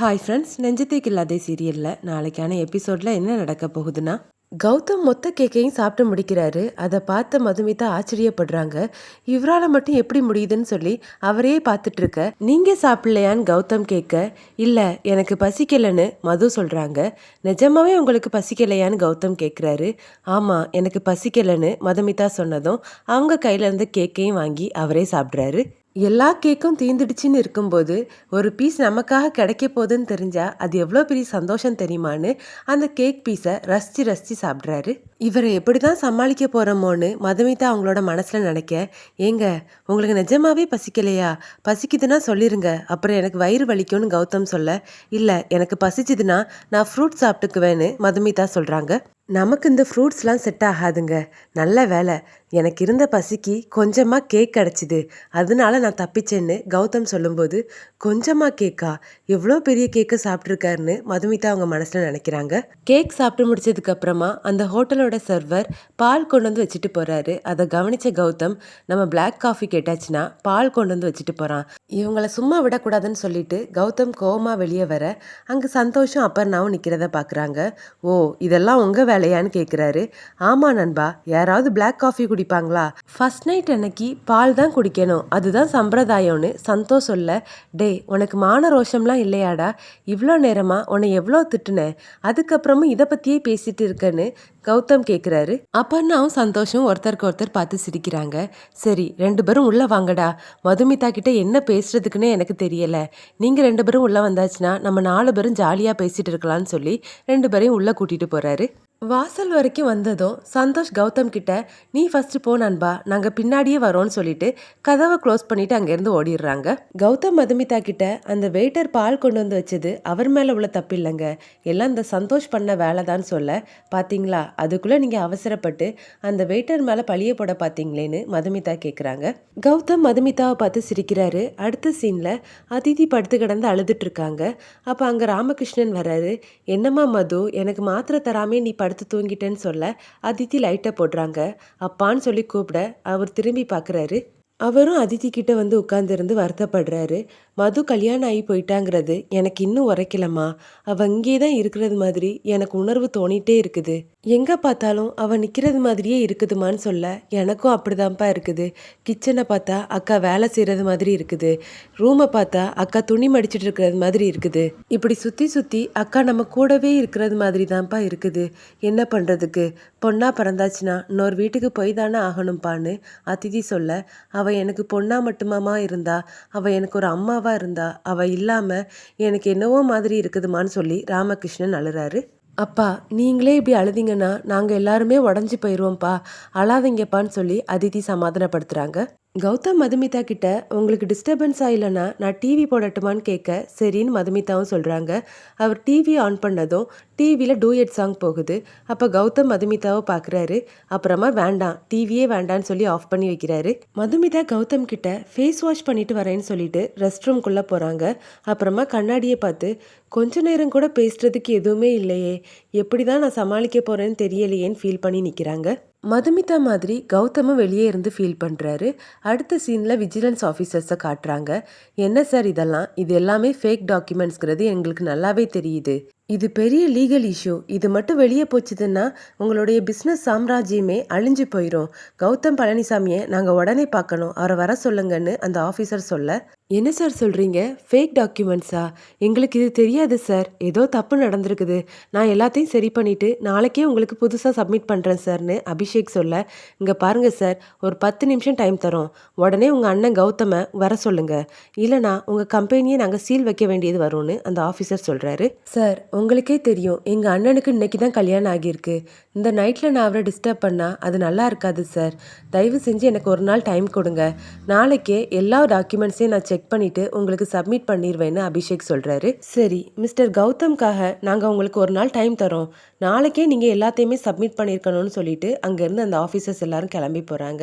Hi friends நெஞ்சத்துக்கு இல்லாத சீரியலில் நாளைக்கான எபிசோடில் என்ன நடக்க போகுதுன்னா? கௌதம் மொத்த கேக்கையும் சாப்பிட்டு முடிக்கிறாரு. அதை பார்த்த மதுமிதா ஆச்சரியப்படுறாங்க. இவரால் மட்டும் எப்படி முடியுதுன்னு சொல்லி அவரே பார்த்துட்டு இருக்க. நீங்கள் சாப்பிட்லையான்னு கௌதம் கேட்க இல்லை எனக்கு பசிக்கலைன்னு மது சொல்கிறாங்க நிஜமாவே உங்களுக்கு பசிக்கலையான்னு கௌதம் கேட்குறாரு. ஆமாம் எனக்கு பசிக்கலைன்னு மதுமிதா சொன்னதும் அவங்க கையிலேருந்து கேக்கையும் வாங்கி அவரே சாப்பிட்றாரு. எல்லா கேக்கும் தீந்துடுச்சின்னு இருக்கும்போது ஒரு பீஸ் நமக்காக கிடைக்க போகுதுன்னு தெரிஞ்சால் அது எவ்வளோ பெரிய சந்தோஷம் தெரியுமான்னு அந்த கேக் பீஸை ரசித்து ரசித்து சாப்பிட்றாரு. இவரை எப்படி தான் சமாளிக்க போகிறோமோன்னு மதுமிதா அவங்களோட மனசில் நினைக்க ஏங்க உங்களுக்கு நிஜமாவே பசிக்கலையா? பசிக்குதுன்னா சொல்லிருங்க. அப்புறம் எனக்கு வயிறு வலிக்கும்னு கௌதம் சொல்ல இல்லை எனக்கு பசிச்சுதுன்னா நான் ஃப்ரூட் சாப்பிட்டுக்குவேன்னு மதுமிதா சொல்கிறாங்க நமக்கு இந்த ஃப்ரூட்ஸ்லாம் செட் ஆகாதுங்க. நல்ல வேலை எனக்கு இருந்த பசிக்கு கொஞ்சமாக கேக் கிடச்சிது. அதனால நான் தப்பிச்சேன்னு கௌதம் சொல்லும்போது கொஞ்சமாக கேக்கா எவ்வளோ பெரிய கேக்கு சாப்பிட்ருக்காருன்னு மதுமிதா அவங்க மனசில் நினைக்கிறாங்க. கேக் சாப்பிட்டு முடிச்சதுக்கப்புறமா அந்த ஹோட்டலோட சர்வர் பால் கொண்டு வந்து வச்சுட்டு போகிறாரு அதை கவனித்த கௌதம் நம்ம பிளாக் காஃபி கேட்டாச்சுன்னா பால் கொண்டு வந்து வச்சுட்டு போகிறான் இவங்கள சும்மா விடக்கூடாதுன்னு சொல்லிட்டு கௌதம் கோவமா வெளியே வர அங்கே சந்தோஷம் அப்பர்னாவும் நிற்கிறத பார்க்குறாங்க ஓ இதெல்லாம் உங்கள் வேலையான்னு கேட்குறாரு ஆமாம் நண்பா யாராவது பிளாக் காஃபி குடிப்பாங்களா? ஃபர்ஸ்ட் நைட் அன்னைக்கு பால் தான் குடிக்கணும். அதுதான் சம்பிரதாயம்னு சந்தோஷ் சொல்ல டேய் உனக்கு மான ரோஷம்லாம் இல்லையாடா? இவ்வளோ நேரமாக உன்னை எவ்வளோ திட்டுனேன் அதுக்கப்புறமும் இதை பற்றியே பேசிட்டு இருக்கேன்னு கௌதம் கேட்குறாரு அப்பண்ணாவும் சந்தோஷம் ஒருத்தருக்கு ஒருத்தர் பார்த்து சிரிக்கிறாங்க. சரி ரெண்டு பேரும் உள்ளே வாங்கடா. மதுமிதா கிட்ட என்ன பேசுறதுக்குன்னு எனக்கு தெரியல. நீங்கள் ரெண்டு பேரும் உள்ளே வந்தாச்சுன்னா நம்ம நாலு பேரும் ஜாலியாக பேசிட்டு இருக்கலாம்னு சொல்லி ரெண்டு பேரையும் உள்ளே கூட்டிகிட்டு போகிறாரு வாசல் வரைக்கும் வந்ததும் சந்தோஷ் கௌதம் கிட்ட நீ ஃபஸ்ட்டு போ நண்பா நாங்கள் பின்னாடியே வரோம்னு சொல்லிட்டு கதவை க்ளோஸ் பண்ணிட்டு அங்கேருந்து ஓடிடுறாங்க. கௌதம் மதுமிதா கிட்ட அந்த வெயிட்டர் பால் கொண்டு வந்து வச்சது அவர் மேலே உள்ள தப்பு இல்லைங்க. எல்லாம் இந்த சந்தோஷ் பண்ண வேலை தான் சொல்ல பார்த்தீங்களா அதுக்குள்ளே நீங்கள் அவசரப்பட்டு அந்த வெயிட்டர் மேலே பழிய போட பார்த்தீங்களேன்னு மதுமிதா கேட்குறாங்க கௌதம் மதுமிதாவை பார்த்து சிரிக்கிறாரு. அடுத்த சீனில் அதிதி படுத்து கிடந்து அழுதுட்டு இருக்காங்க. அப்போ அங்கே ராமகிருஷ்ணன் வராரு என்னம்மா மது எனக்கு மாத்திரை தராமே நீ படுத்து தூங்கிட்டேன்னு சொல்ல அதித்தி லைட்டை போடுறாங்க. அப்பான்னு சொல்லி கூப்பிட அவர் திரும்பி பார்க்குறாரு. அவரும் அதித்தி கிட்ட வந்து உட்காந்துருந்து வருத்தப்படுறாரு. மது கல்யாணம் ஆகி போயிட்டாங்கிறது எனக்கு இன்னும் உரைக்கலம்மா. அவ இங்கே தான் இருக்கிறது மாதிரி எனக்கு உணர்வு தோணிட்டே இருக்குது. எங்கே பார்த்தாலும் அவள் நிற்கிறது மாதிரியே இருக்குதுமான்னு சொல்ல எனக்கும் அப்படிதான்ப்பா இருக்குது. கிச்சனை பார்த்தா அக்கா வேலை செய்கிறது மாதிரி இருக்குது. ரூமை பார்த்தா அக்கா துணி மடிச்சிட்டு இருக்கிறது மாதிரி இருக்குது. இப்படி சுற்றி சுற்றி அக்கா நம்ம கூடவே இருக்கிறது மாதிரி தான்ப்பா இருக்குது. என்ன பண்ணுறதுக்கு பொண்ணா பிறந்தாச்சுன்னா இன்னொரு வீட்டுக்கு போய் தானே ஆகணும்ப்பான்னு அதிதி சொல்ல அவள் எனக்கு பொண்ணா மட்டுமாமா இருந்தா அவள் எனக்கு ஒரு அம்மாவாக இருந்தா அவள் இல்லாமல் எனக்கு என்னவோ மாதிரி இருக்குதுமான்னு சொல்லி ராமகிருஷ்ணன் அழுறாரு. அப்பா நீங்களே இப்படி அழுதிங்கன்னா நாங்கள் எல்லாருமே உடஞ்சி போயிடுவோம்ப்பா அழாதீங்கப்பான்னு சொல்லி அதிதி சமாதானப்படுத்துகிறாங்க கௌதம் மதுமிதா கிட்ட உங்களுக்கு டிஸ்டர்பன்ஸ் ஆயிலனா நான் டிவி போடட்டுமான்னு கேட்க சரின்னு மதுமிதாவும் சொல்கிறாங்க அவர் டிவி ஆன் பண்ணதும் டிவியில் டூயட் சாங் போகுது. அப்போ கௌதம் மதுமிதாவை பார்க்குறாரு அப்புறமா வேண்டாம் டிவியே வேண்டான்னு சொல்லி ஆஃப் பண்ணி வைக்கிறாரு. மதுமிதா கௌதம் கிட்ட ஃபேஸ் வாஷ் பண்ணிட்டு வரேன்னு சொல்லிட்டு ரெஸ்ட் ரூம்குள்ளே போகிறாங்க அப்புறமா கண்ணாடியை பார்த்து கொஞ்ச நேரம் கூட பேசுறதுக்கு எதுவுமே இல்லையே. எப்படி தான் நான் சமாளிக்க போகிறேன்னு தெரியலையேன்னு ஃபீல் பண்ணி நிற்கிறாங்க மதுமிதா மாதிரி கௌதமும் வெளியே இருந்து ஃபீல் பண்ணுறாரு அடுத்த சீனில் விஜிலன்ஸ் ஆஃபீஸர்ஸை காட்டுறாங்க. என்ன சார் இதெல்லாம்? இது எல்லாமே ஃபேக் டாக்குமெண்ட்ஸ்ங்கிறது எங்களுக்கு நல்லாவே தெரியுது. இது பெரிய லீகல் இஷ்யூ இது மட்டும் வெளியே போச்சுதுன்னா உங்களுடைய பிஸ்னஸ் சாம்ராஜ்யமே அழிஞ்சு போயிடும் கௌதம் பழனிசாமியை நாங்கள் உடனே பார்க்கணும். அவரை வர சொல்லுங்கன்னு அந்த ஆஃபீஸர் சொல்ல. என்ன சார் சொல்கிறீங்க ஃபேக் டாக்குமெண்ட்ஸா எங்களுக்கு இது தெரியாது சார் ஏதோ தப்பு நடந்திருக்குது. நான் எல்லாத்தையும் சரி பண்ணிவிட்டு நாளைக்கே உங்களுக்கு புதுசாக சப்மிட் பண்ணுறேன் சார்னு அபிஷேக் சொல்ல. இங்கே பாருங்கள் சார் ஒரு பத்து நிமிஷம் டைம் தரோம். உடனே உங்கள் அண்ணன் கௌதமை வர சொல்லுங்கள் இல்லைனா உங்கள் கம்பெனியை நாங்கள் சீல் வைக்க வேண்டியது வரும்னு அந்த ஆஃபீஸர் சொல்கிறாரு சார் உங்களுக்கே தெரியும் எங்கள் அண்ணனுக்கு இன்னைக்கு தான் கல்யாணம் ஆகியிருக்கு. இந்த நைட்டில் நான் அவரை டிஸ்டர்ப் பண்ணால் அது நல்லா இருக்காது சார் தயவு செஞ்சு எனக்கு ஒரு நாள் டைம் கொடுங்க. நாளைக்கே எல்லா டாக்குமெண்ட்ஸையும் நான் செக் பண்ணிவிட்டு உங்களுக்கு சப்மிட் பண்ணிடுவேன்னு அபிஷேக் சொல்கிறாரு சரி மிஸ்டர் கௌதம்காக நாங்கள் உங்களுக்கு ஒரு நாள் டைம் தரோம். நாளைக்கே நீங்கள் எல்லாத்தையுமே சப்மிட் பண்ணியிருக்கணும்னு சொல்லிட்டு அங்கேருந்து அந்த ஆஃபீஸர்ஸ் எல்லாரும் கிளம்பி போகிறாங்க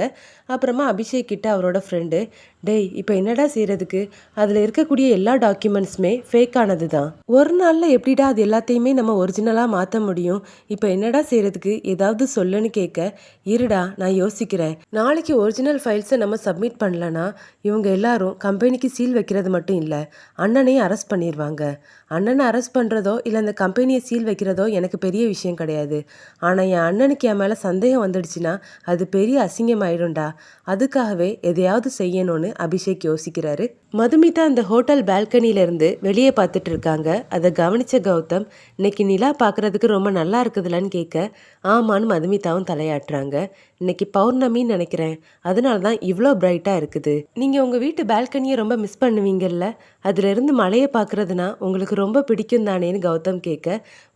அப்புறமா அபிஷேக் கிட்ட அவரோட ஃப்ரெண்டு டேய் இப்போ என்னடா செய்கிறதுக்கு அதில் இருக்கக்கூடிய எல்லா டாக்குமெண்ட்ஸுமே ஃபேக் ஆனது தான் ஒரு நாளில் எப்படிடா அது எல்லாத்தையுமே நம்ம ஒரிஜினலாக மாற்ற முடியும்? இப்போ என்னடா செய்கிறதுக்கு ஏதாவது சொல்லுன்னு கேட்க இருடா நான் யோசிக்கிறேன். நாளைக்கு ஒரிஜினல் ஃபைல்ஸை நம்ம சப்மிட் பண்ணலனா இவங்க எல்லாரும் கம்பெனிக்கு சீல் வைக்கிறது மட்டும் இல்லை அண்ணனையும் அரெஸ்ட் பண்ணிடுவாங்க அண்ணனை அரெஸ்ட் பண்ணுறதோ இல்லை அந்த கம்பெனியை சீல் வைக்கிறதோ எனக்கு பெரிய விஷயம் கிடையாது. ஆனால் என் அண்ணனுக்கு என் மேலே சந்தேகம் வந்துடுச்சுன்னா அது பெரிய அசிங்கமாயிடும்டா அதுக்காகவே எதையாவது செய்யணும்னு அபிஷேக் யோசிக்கிறாரு. மதுமிதா அந்த ஹோட்டல் பால்கனில இருந்து வெளியே பார்த்துட்டு இருக்காங்க. அதை கவனிச்ச கௌதம் இன்னைக்கு நிலா பார்க்கறதுக்கு ரொம்ப நல்லா இருக்குதுலன்னு கேட்க ஆமான்னு மதுமிதாவும் தலையாட்டுறாங்க. இன்னைக்கு பௌர்ணமின்னு நினைக்கிறேன். அதனால தான் இவ்வளோ பிரைட்டாக இருக்குது. நீங்கள் உங்கள் வீட்டு பால்கனியை ரொம்ப மிஸ் பண்ணுவீங்கல்ல? அதுலேருந்து மலையை மழையை பார்க்கறதுனா உங்களுக்கு ரொம்ப பிடிக்கும் தானேன்னு கௌதம் கேட்க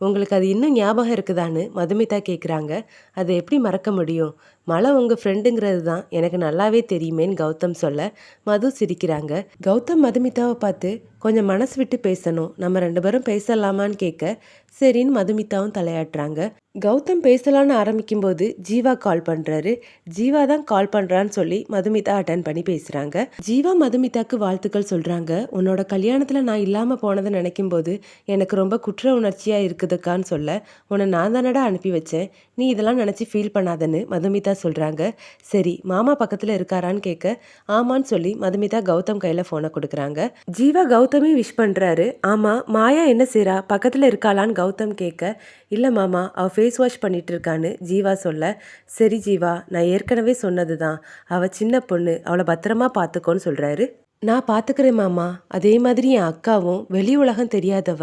உங்களுக்கு அது இன்னும் ஞாபகம் இருக்குதான்னு மதுமிதா கேட்குறாங்க. அதை எப்படி மறக்க முடியும்? மழை உங்கள் ஃப்ரெண்டுங்கிறது தான். எனக்கு நல்லாவே தெரியுமேன்னு கௌதம் சொல்ல. மது சிரிக்கிறாங்க. கௌதம் மதுமிதாவை பார்த்து கொஞ்சம் மனசு விட்டு பேசணும். நம்ம ரெண்டு பேரும் பேசலாமான்னு கேட்க சரின்னு மதுமிதாவும் தலையாட்டுறாங்க. கௌதம் பேசலான்னு ஆரம்பிக்கும்போது ஜீவா கால் பண்ணுறாரு ஜீவா தான் கால் பண்ணுறான்னு சொல்லி மதுமிதா அட்டன் பண்ணி பேசுகிறாங்க ஜீவா மதுமிதாக்கு வாழ்த்துக்கள் சொல்கிறாங்க உன்னோட கல்யாணத்தில் நான் இல்லாமல் போனதை நினைக்கும் போது எனக்கு ரொம்ப குற்ற உணர்ச்சியாக இருக்குதுக்கான்னு சொல்ல உன்னை நான் தானடா அனுப்பி வச்சேன். நீ இதெல்லாம் நினச்சி ஃபீல் பண்ணாதன்னு மதுமிதா சொல்கிறாங்க சரி மாமா பக்கத்தில் இருக்காரான்னு கேட்க ஆமான்னு சொல்லி மதுமிதா கௌதம் கையில் ஃபோனை கொடுக்குறாங்க. ஜீவா கௌதம் விஷ் பண்ணுறாரு ஆமாம் மாயா என்ன செய்கிறா பக்கத்தில் இருக்காளான்னு கௌதம் கேட்க இல்லை மாமா அவள் ஃபேஸ் வாஷ் பண்ணிட்டு இருக்கான்னு ஜீவா சொல்ல சரி ஜீவா நான் ஏற்கனவே சொன்னது தான் அவள் சின்ன பொண்ணு அவளை பத்திரமா பார்த்துக்கோன்னு சொல்கிறாரு நான் பார்த்துக்கிறேன் மாமா. அதே மாதிரி என் அக்காவும் வெளி உலகம் தெரியாதவ.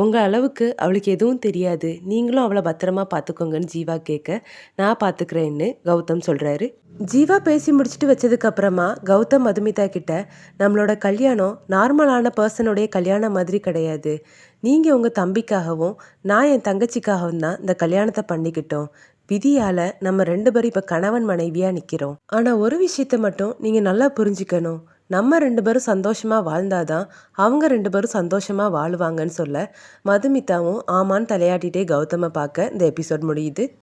உங்கள் அளவுக்கு அவளுக்கு எதுவும் தெரியாது. நீங்களும் அவளை பத்திரமா பார்த்துக்கோங்கன்னு ஜீவா கேட்க நான் பார்த்துக்கிறேன்னு கௌதம் சொல்கிறாரு ஜீவா பேசி முடிச்சுட்டு வச்சதுக்கப்புறமா கௌதம் மதுமிதா கிட்ட நம்மளோட கல்யாணம் நார்மலான பர்சனுடைய கல்யாணம் மாதிரி கிடையாது. நீங்கள் உங்கள் தம்பிக்காகவும் நான் என் தங்கச்சிக்காகவும் தான் இந்த கல்யாணத்தை பண்ணிக்கிட்டோம். விதியால் நம்ம ரெண்டு பேரும் இப்போ கணவன் மனைவியாக நிற்கிறோம் ஆனால் ஒரு விஷயத்தை மட்டும் நீங்கள் நல்லா புரிஞ்சுக்கணும். நம்ம ரெண்டு பேரும் சந்தோஷமாக வாழ்ந்தாதான் அவங்க ரெண்டு பேரும் சந்தோஷமாக வாழுவாங்கன்னு சொல்ல மதுமிதாவும் ஆமான்னு தலையாட்டிகிட்டே கௌதமை பார்க்க இந்த எபிசோட் முடியுது.